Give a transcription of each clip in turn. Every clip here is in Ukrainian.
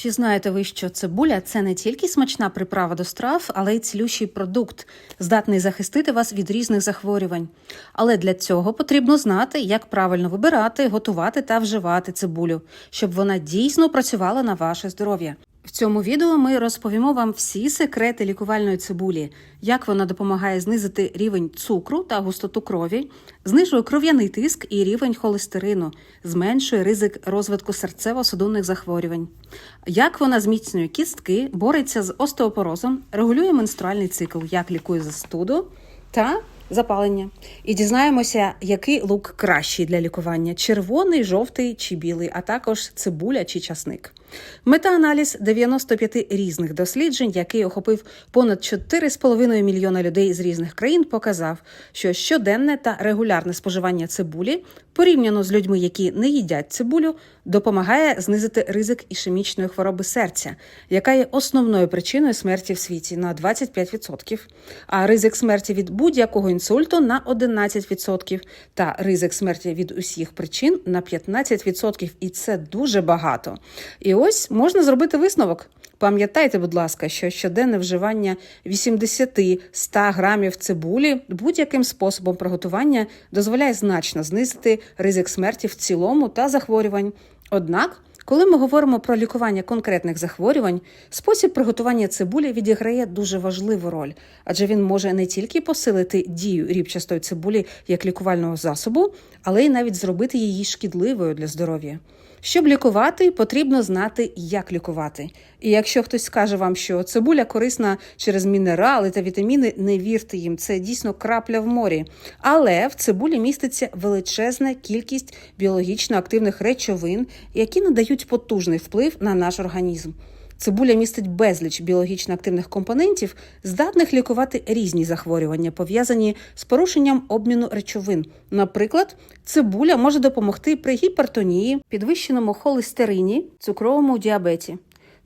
Чи знаєте ви, що цибуля це не тільки смачна приправа до страв, але й цілющий продукт, здатний захистити вас від різних захворювань. Але для цього потрібно знати, як правильно вибирати, готувати та вживати цибулю, щоб вона дійсно працювала на ваше здоров'я. В цьому відео ми розповімо вам всі секрети лікувальної цибулі, як вона допомагає знизити рівень цукру та густоту крові, знижує кров'яний тиск і рівень холестерину, зменшує ризик розвитку серцево-судинних захворювань, як вона зміцнює кістки, бореться з остеопорозом, регулює менструальний цикл, як лікує застуду та запалення. І дізнаємося, який лук кращий для лікування: червоний, жовтий чи білий, а також цибуля чи часник. Мета-аналіз 95 різних досліджень, який охопив понад 4,5 мільйона людей з різних країн, показав, що щоденне та регулярне споживання цибулі порівняно з людьми, які не їдять цибулю, допомагає знизити ризик ішемічної хвороби серця, яка є основною причиною смерті в світі на 25%, а ризик смерті від будь-якого інсульту на 11%, та ризик смерті від усіх причин на 15%. І це дуже багато. І ось можна зробити висновок. Пам'ятайте, будь ласка, що щоденне вживання 80-100 грамів цибулі будь-яким способом приготування дозволяє значно знизити ризик смерті в цілому та захворювань. Однак, коли ми говоримо про лікування конкретних захворювань, спосіб приготування цибулі відіграє дуже важливу роль, адже він може не тільки посилити дію рібчастої цибулі як лікувального засобу, але й навіть зробити її шкідливою для здоров'я. Щоб лікувати, потрібно знати, як лікувати. І якщо хтось скаже вам, що цибуля корисна через мінерали та вітаміни, не вірте їм, це дійсно крапля в морі. Але в цибулі міститься величезна кількість біологічно активних речовин, які надають потужний вплив на наш організм. Цибуля містить безліч біологічно активних компонентів, здатних лікувати різні захворювання, пов'язані з порушенням обміну речовин. Наприклад, цибуля може допомогти при гіпертонії, підвищеному холестерині, цукровому діабеті.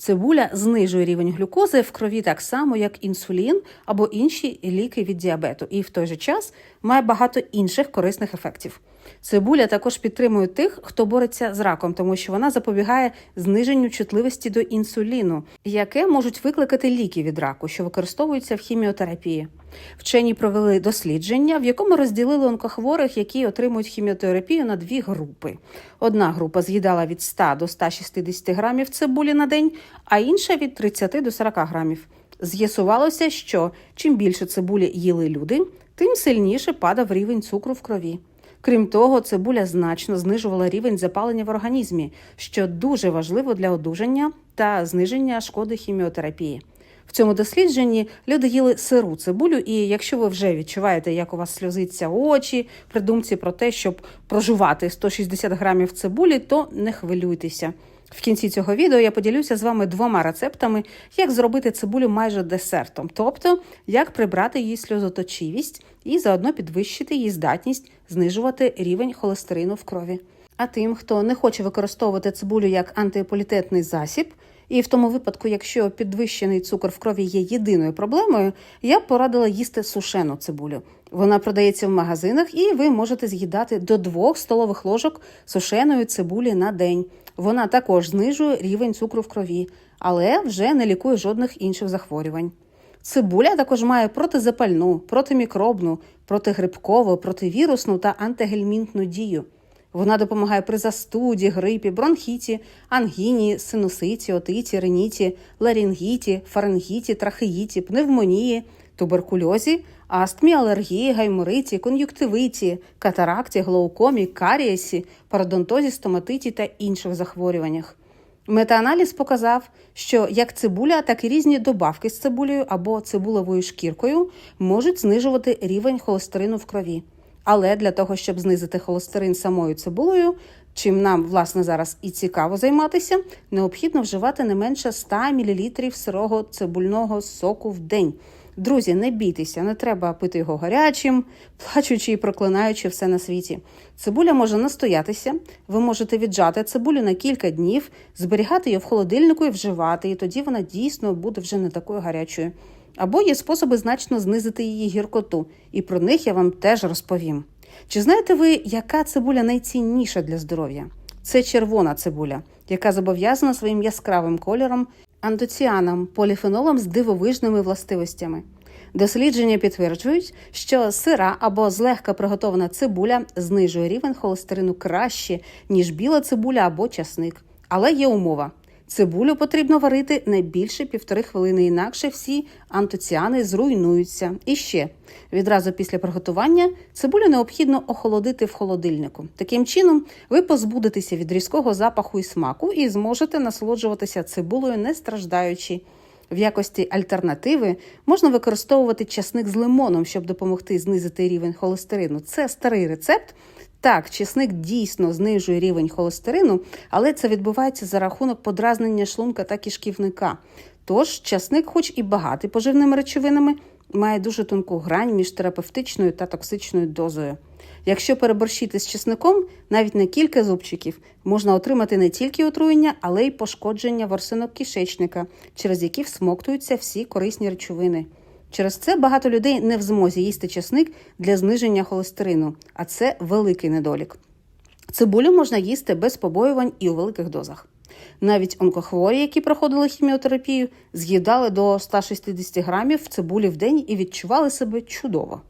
Цибуля знижує рівень глюкози в крові так само, як інсулін або інші ліки від діабету, і в той же час має багато інших корисних ефектів. Цибуля також підтримує тих, хто бореться з раком, тому що вона запобігає зниженню чутливості до інсуліну, яке можуть викликати ліки від раку, що використовуються в хіміотерапії. Вчені провели дослідження, в якому розділили онкохворих, які отримують хіміотерапію на дві групи. Одна група з'їдала від 100 до 160 грамів цибулі на день, а інша від 30 до 40 грамів. З'ясувалося, що чим більше цибулі їли люди, тим сильніше падав рівень цукру в крові. Крім того, цибуля значно знижувала рівень запалення в організмі, що дуже важливо для одужання та зниження шкоди хіміотерапії. В цьому дослідженні люди їли сиру цибулю, і якщо ви вже відчуваєте, як у вас сльозиться очі при думці про те, щоб прожувати 160 грамів цибулі, то не хвилюйтеся. В кінці цього відео я поділюся з вами двома рецептами, як зробити цибулю майже десертом, тобто як прибрати її сльозоточивість і заодно підвищити її здатність знижувати рівень холестерину в крові. А тим, хто не хоче використовувати цибулю як антиполітетний засіб, і в тому випадку, якщо підвищений цукор в крові є єдиною проблемою, я б порадила їсти сушену цибулю. Вона продається в магазинах, і ви можете з'їдати до 2 столових ложок сушеної цибулі на день. Вона також знижує рівень цукру в крові, але вже не лікує жодних інших захворювань. Цибуля також має протизапальну, протимікробну, протигрибкову, противірусну та антигельмінтну дію. Вона допомагає при застуді, грипі, бронхіті, ангіні, синуситі, отиті, реніті, ларінгіті, фарингіті, трахеїті, пневмонії, туберкульозі, астмі, алергії, гаймориті, кон'юктивиті, катаракті, глоукомі, карієсі, пародонтозі, стоматиті та інших захворюваннях. Метааналіз показав, що як цибуля, так і різні добавки з цибулею або цибулевою шкіркою можуть знижувати рівень холестерину в крові. Але для того, щоб знизити холестерин самою цибулею, чим нам, власне, зараз і цікаво займатися, необхідно вживати не менше 100 мл сирого цибульного соку в день. Друзі, не бійтеся, не треба пити його гарячим, плачучи і проклинаючи все на світі. Цибуля може настоятися, ви можете віджати цибулю на кілька днів, зберігати її в холодильнику і вживати, і тоді вона дійсно буде вже не такою гарячою. Або є способи значно знизити її гіркоту, і про них я вам теж розповім. Чи знаєте ви, яка цибуля найцінніша для здоров'я? Це червона цибуля. яка зобов'язана своїм яскравим кольором антоціаном, поліфенолом з дивовижними властивостями. Дослідження підтверджують, що сира або злегка приготована цибуля знижує рівень холестерину краще, ніж біла цибуля або часник. Але є умова. Цибулю потрібно варити не більше півтори хвилини, інакше всі антоціани зруйнуються. І ще відразу після приготування цибулю необхідно охолодити в холодильнику. Таким чином, ви позбудетеся від різкого запаху і смаку і зможете насолоджуватися цибулею, не страждаючи. В якості альтернативи можна використовувати часник з лимоном, щоб допомогти знизити рівень холестерину. Це старий рецепт. Так, чесник дійсно знижує рівень холестерину, але це відбувається за рахунок подразнення шлунка та кишківника. Тож часник, хоч і багатий поживними речовинами, має дуже тонку грань між терапевтичною та токсичною дозою. Якщо переборщити з чесником, навіть на кілька зубчиків можна отримати не тільки отруєння, але й пошкодження ворсинок кишечника, через які всмоктуються всі корисні речовини. Через це багато людей не в змозі їсти чесник для зниження холестерину, а це великий недолік. Цибулю можна їсти без побоювань і у великих дозах. Навіть онкохворі, які проходили хіміотерапію, з'їдали до 160 грамів цибулі в день і відчували себе чудово.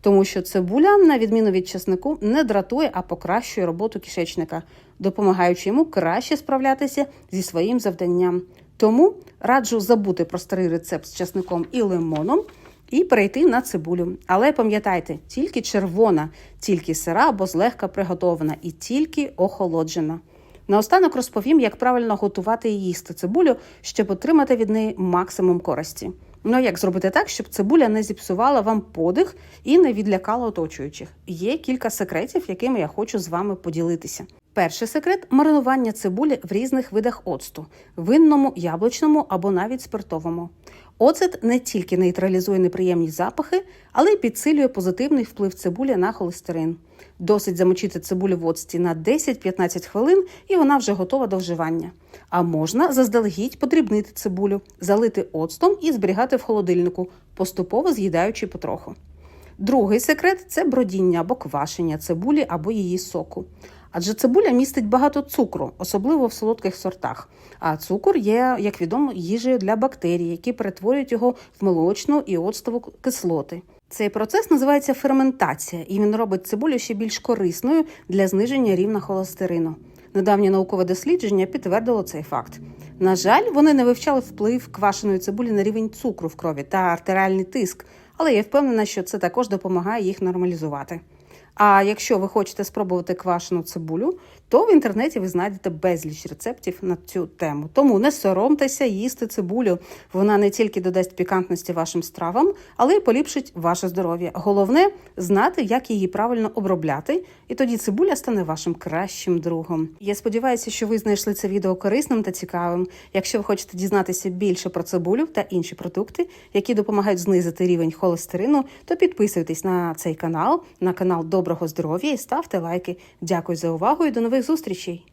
Тому що цибуля, на відміну від чеснику, не дратує, а покращує роботу кишечника, допомагаючи йому краще справлятися зі своїм завданням. Тому раджу забути про старий рецепт з чесником і лимоном і перейти на цибулю. Але пам'ятайте, тільки червона, тільки сира або злегка приготована і тільки охолоджена. Наостанок розповім, як правильно готувати і їсти цибулю, щоб отримати від неї максимум користі. Ну а як зробити так, щоб цибуля не зіпсувала вам подих і не відлякала оточуючих? Є кілька секретів, якими я хочу з вами поділитися. Перший секрет маринування цибулі в різних видах оцту винному, яблучному або навіть спиртовому. Оцет не тільки нейтралізує неприємні запахи, але й підсилює позитивний вплив цибулі на холестерин. Досить замочити цибулю в оцті на 10-15 хвилин, і вона вже готова до вживання. А можна заздалегідь подрібнити цибулю, залити оцтом і зберігати в холодильнику, поступово з'їдаючи потроху. Другий секрет це бродіння або квашення цибулі або її соку. Адже цибуля містить багато цукру, особливо в солодких сортах. А цукор є, як відомо, їжею для бактерій, які перетворюють його в молочну і оцтову кислоти. Цей процес називається ферментація, і він робить цибулю ще більш корисною для зниження рівня холестерину. Недавнє наукове дослідження підтвердило цей факт. На жаль, вони не вивчали вплив квашеної цибулі на рівень цукру в крові та артеріальний тиск, але я впевнена, що це також допомагає їх нормалізувати. А якщо ви хочете спробувати квашену цибулю, то в інтернеті ви знайдете безліч рецептів на цю тему. Тому не соромтеся їсти цибулю. Вона не тільки додасть пікантності вашим стравам, але й поліпшить ваше здоров'я. Головне знати, як її правильно обробляти, і тоді цибуля стане вашим кращим другом. Я сподіваюся, що ви знайшли це відео корисним та цікавим. Якщо ви хочете дізнатися більше про цибулю та інші продукти, які допомагають знизити рівень холестерину, то підписуйтесь на цей канал, на канал Доброго здоров'я і ставте лайки. Дякую за увагу і до нових зустрічей!